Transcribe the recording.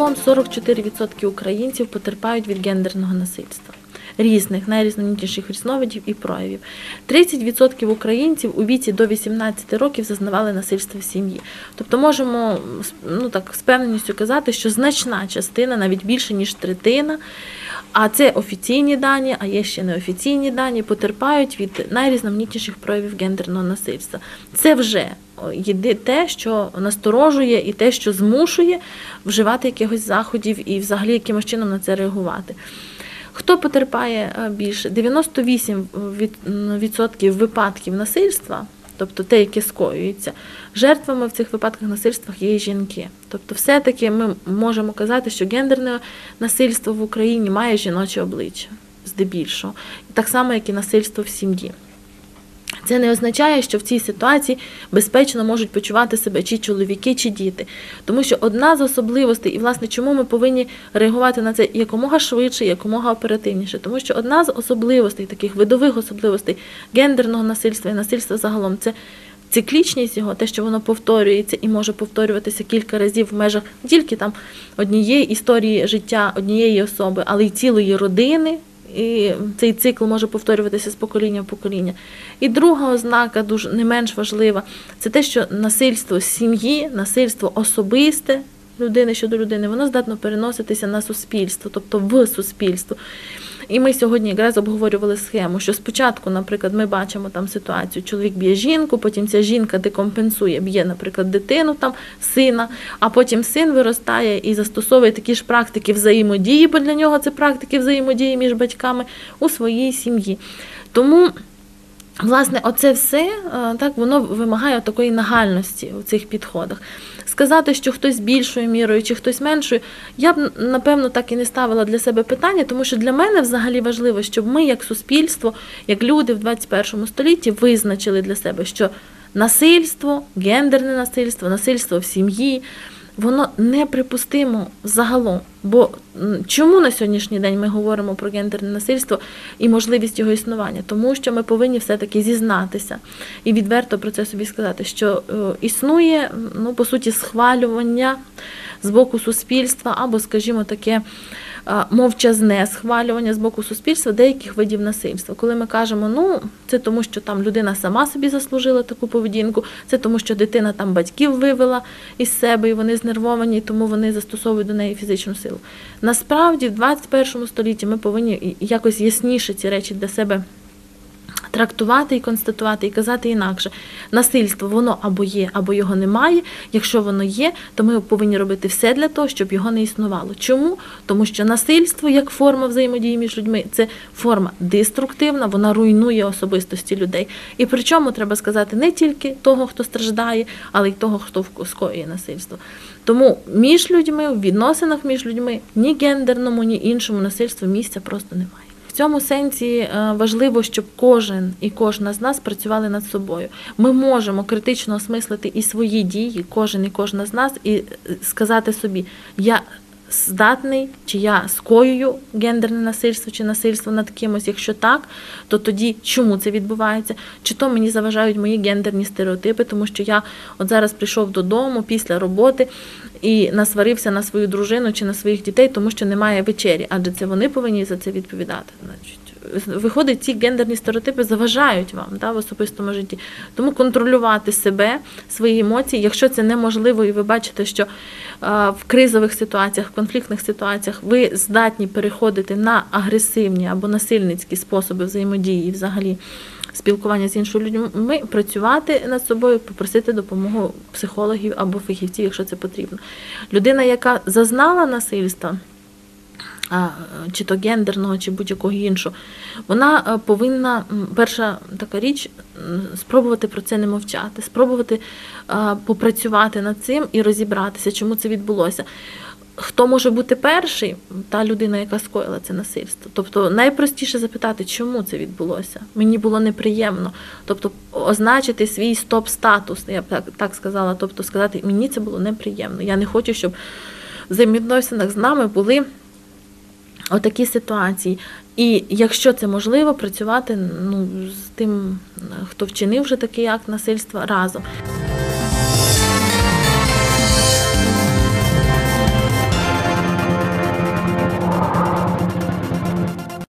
Загалом 44% українців потерпають від гендерного насильства. Різних, найрізноманітніших різновидів і проявів. 30% українців у віці до 18 років зазнавали насильства в сім'ї. Тобто можемо ну так з певністю казати, що значна частина, навіть більше ніж третина, а це офіційні дані, а є ще неофіційні дані, потерпають від найрізноманітніших проявів гендерного насильства. Це вже єди- те, що насторожує, і те, що змушує вживати якихось заходів і взагалі якимось чином на це реагувати. Хто потерпає е, більше? 98% випадків насильства, тобто те, яке скоюється, жертвами в цих випадках насильства є жінки. Тобто, все-таки ми можемо казати, що гендерне насильство в Україні має жіноче обличчя, здебільшого, так само, як і насильство в сім'ї. Це не означає, що в цій ситуації безпечно можуть почувати себе чи чоловіки, чи діти. Тому що одна з особливостей, і власне чому ми повинні реагувати на це якомога швидше, якомога оперативніше. Тому що одна з особливостей, таких видових особливостей гендерного насильства і насильства загалом це. Циклічність його, те, що воно повторюється і може повторюватися кілька разів в межах тільки там однієї історії життя однієї особи, але й цілої родини, і цей цикл може повторюватися з покоління в покоління. І друга ознака, дуже не менш важлива, це те, що насильство сім'ї, насильство особисте людини щодо людини, воно здатно переноситися на суспільство, тобто в суспільство. І ми сьогодні якраз обговорювали схему, що спочатку, наприклад, ми бачимо там ситуацію, чоловік б'є жінку, потім ця жінка декомпенсує, б'є, наприклад, дитину, там сина, а потім син виростає і застосовує такі ж практики взаємодії, бо для нього це практики взаємодії між батьками у своїй сім'ї. Тому. Власне, оце все е, так воно вимагає такої нагальності у цих підходах. Сказати, що хтось більшою мірою чи хтось меншою, я б напевно так і не ставила для себе питання, тому що для мене взагалі важливо, щоб ми, як суспільство, як люди в 21 столітті, визначили для себе, що насильство, гендерне насильство, насильство в сім'ї. Воно неприпустимо загалом. Бо чому на сьогоднішній день ми говоримо про гендерне насильство і можливість його існування? Тому що ми повинні все-таки зізнатися і відверто про це собі сказати, що е, існує ну, по суті схвалювання з боку суспільства, або, скажімо, таке мовчазне схвалювання з боку суспільства деяких видів насильства. Коли ми кажемо, ну це тому, що там людина сама собі заслужила таку поведінку, це тому, що дитина там батьків вивела із себе, і вони знервовані, тому вони застосовують до неї фізичну силу. Насправді, в 21 столітті ми повинні якось ясніше ці речі для себе трактувати і констатувати, і казати інакше. Насильство воно або є, або його немає. Якщо воно є, то ми повинні робити все для того, щоб його не існувало. Чому? Тому що насильство як форма взаємодії між людьми це форма деструктивна, вона руйнує особистості людей. І причому треба сказати не тільки того, хто страждає, але й того, хто скоює насильство. Тому між людьми, в відносинах між людьми ні гендерному, ні іншому насильству місця просто немає. Цьому сенсі е, важливо, щоб кожен і кожна з нас працювали над собою. Ми можемо критично осмислити і свої дії, кожен і кожна з нас, і е, сказати собі, я здатний, чи я скоюю гендерне насильство чи насильство над кимось. Якщо так, то тоді чому це відбувається? Чи то мені заважають мої гендерні стереотипи, тому що я от зараз прийшов додому після роботи і насварився на свою дружину чи на своїх дітей, тому що немає вечері, адже це вони повинні за це відповідати. Значить, виходить, ці гендерні стереотипи заважають вам да, в особистому житті. Тому контролювати себе, свої емоції, якщо це неможливо, і ви бачите, що в кризових ситуаціях, в конфліктних ситуаціях ви здатні переходити на агресивні або насильницькі способи взаємодії взагалі спілкування з іншими людьми, працювати над собою, попросити допомогу психологів або фахівців, якщо це потрібно. Людина, яка зазнала насильства, чи то гендерного, чи будь-якого іншого, вона е, повинна, перша така річ, спробувати про це не мовчати, спробувати попрацювати над цим і розібратися, чому це відбулося. Хто може бути перший? Та людина, яка скоїла це насильство. Тобто найпростіше запитати, чому це відбулося. Мені було неприємно. Тобто означити свій стоп-статус, я б так, так сказала. Тобто сказати, мені це було неприємно. Я не хочу, щоб в взаємовідносинах з нами були отакі ситуації. І якщо це можливо, працювати ну, з тим, хто вчинив вже такий акт насильства разом.